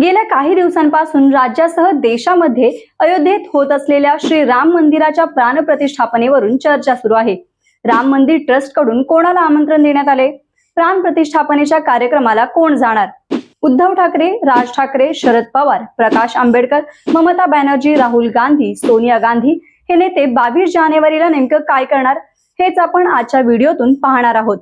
गेल्या काही दिवसांपासून राज्यासह देशामध्ये अयोध्येत होत असलेल्या श्री राम मंदिराच्या प्राणप्रतिष्ठापनेवरून चर्चा सुरू आहे. राम मंदिर ट्रस्टकडून कोणाला आमंत्रण देण्यात आले? प्राण प्रतिष्ठापनेच्या कार्यक्रमाला कोण जाणार? उद्धव ठाकरे राज ठाकरे शरद पवार प्रकाश आंबेडकर ममता बॅनर्जी राहुल गांधी सोनिया गांधी हे नेते बावीस जानेवारीला नेमकं काय करणार? हेच आपण आजच्या व्हिडिओतून पाहणार आहोत.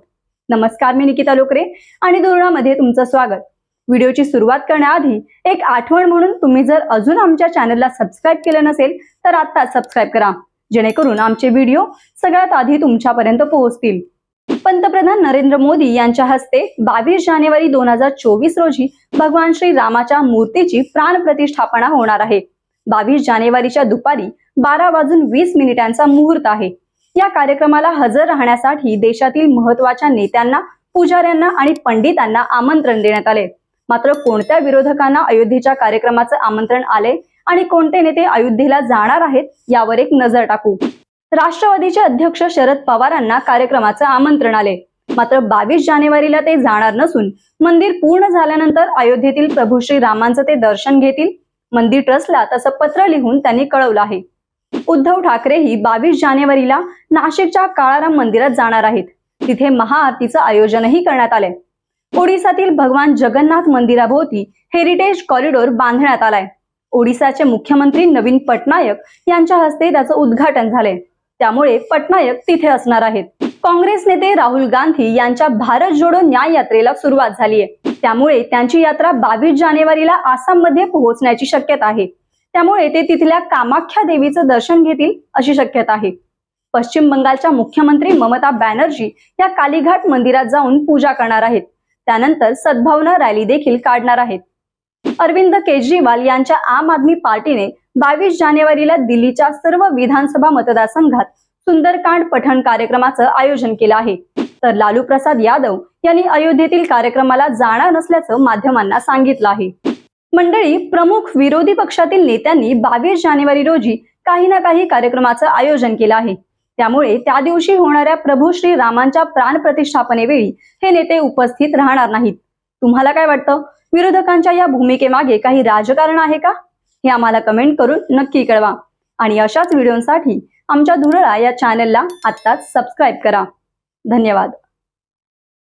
नमस्कार मी निकिता लोकरे आणि दुर्णामध्ये तुमचं स्वागत. व्हिडिओची सुरुवात करण्याआधी एक आठवण म्हणून तुम्ही जर अजून आमच्या चॅनलला सबस्क्राईब केलं नसेल तर आता सबस्क्राईब करा. जेणेकरून आमचे व्हिडिओ सगळ्यात आधी तुमच्यापर्यंत पोहोचतील. पंतप्रधान नरेंद्र मोदी यांच्या हस्ते बावीस जानेवारी दोन हजार चोवीस रोजी भगवान श्री रामाच्या मूर्तीची प्राण प्रतिष्ठापना होणार आहे. बावीस जानेवारीच्या दुपारी बारा वाजून वीस मिनिटांचा मुहूर्त आहे. या कार्यक्रमाला हजर राहण्यासाठी देशातील महत्त्वाच्या नेत्यांना पुजाऱ्यांना आणि पंडितांना आमंत्रण देण्यात आले. मात्र कोणत्या विरोधकांना अयोध्येच्या कार्यक्रमाचं आमंत्रण आले आणि कोणते नेते अयोध्येला जाणार आहेत यावर एक नजर टाकू. राष्ट्रवादीचे अध्यक्ष शरद पवारांना कार्यक्रमाचं आमंत्रण आले मात्र बावीस जानेवारीला ते जाणार नसून मंदिर पूर्ण झाल्यानंतर अयोध्येतील प्रभू श्री रामांचं ते दर्शन घेतील. मंदिर ट्रस्टला तसं पत्र लिहून त्यांनी कळवलं आहे. उद्धव ठाकरेही बावीस जानेवारीला नाशिकच्या काळाराम मंदिरात जाणार आहेत. तिथे महाआरतीचं आयोजनही करण्यात आलंय. ओडिसातील भगवान जगन्नाथ मंदिराभोवती हेरिटेज कॉरिडॉर बांधण्यात आलाय. ओडिसाचे मुख्यमंत्री नवीन पटनायक यांच्या हस्ते त्याचं उद्घाटन झालंय. त्यामुळे पटनायक तिथे असणार आहेत. काँग्रेस नेते राहुल गांधी यांच्या भारत जोडो न्याय यात्रेला सुरुवात झाली आहे त्यामुळे त्यांची यात्रा बावीस जानेवारीला आसाममध्ये पोहोचण्याची शक्यता आहे. त्यामुळे ते तिथल्या कामाख्या देवीचं दर्शन घेतील अशी शक्यता आहे. पश्चिम बंगालच्या मुख्यमंत्री ममता बॅनर्जी या कालीघाट मंदिरात जाऊन पूजा करणार आहेत. त्यानंतर सद्भावना रॅली देखील काढणार आहेत. अरविंद केजरीवाल यांच्या आम आदमी पार्टीने बावीस जानेवारीला दिल्लीच्या सर्व विधानसभा मतदारसंघात सुंदरकांड पठण कार्यक्रमाचं आयोजन केलं आहे. तर लालू प्रसाद यादव यांनी अयोध्येतील कार्यक्रमाला जाणार नसल्याचं माध्यमांना सांगितलं आहे. मंडळी प्रमुख विरोधी पक्षातील नेत्यांनी बावीस जानेवारी रोजी काही ना काही कार्यक्रमाचं आयोजन केलं आहे. त्यामुळे त्या दिवशी होणाऱ्या प्रभू श्री रामांच्या प्राण प्रतिष्ठापनेवेळी हे नेते उपस्थित राहणार नाहीत. तुम्हाला काय वाटतं? विरोधकांच्या या भूमिकेमागे काही राजकारण आहे का? हे आम्हाला कमेंट करून नक्की कळवा. आणि अशाच व्हिडिओसाठी आमच्या धुरळा या चॅनलला आत्ताच सबस्क्राईब करा. धन्यवाद.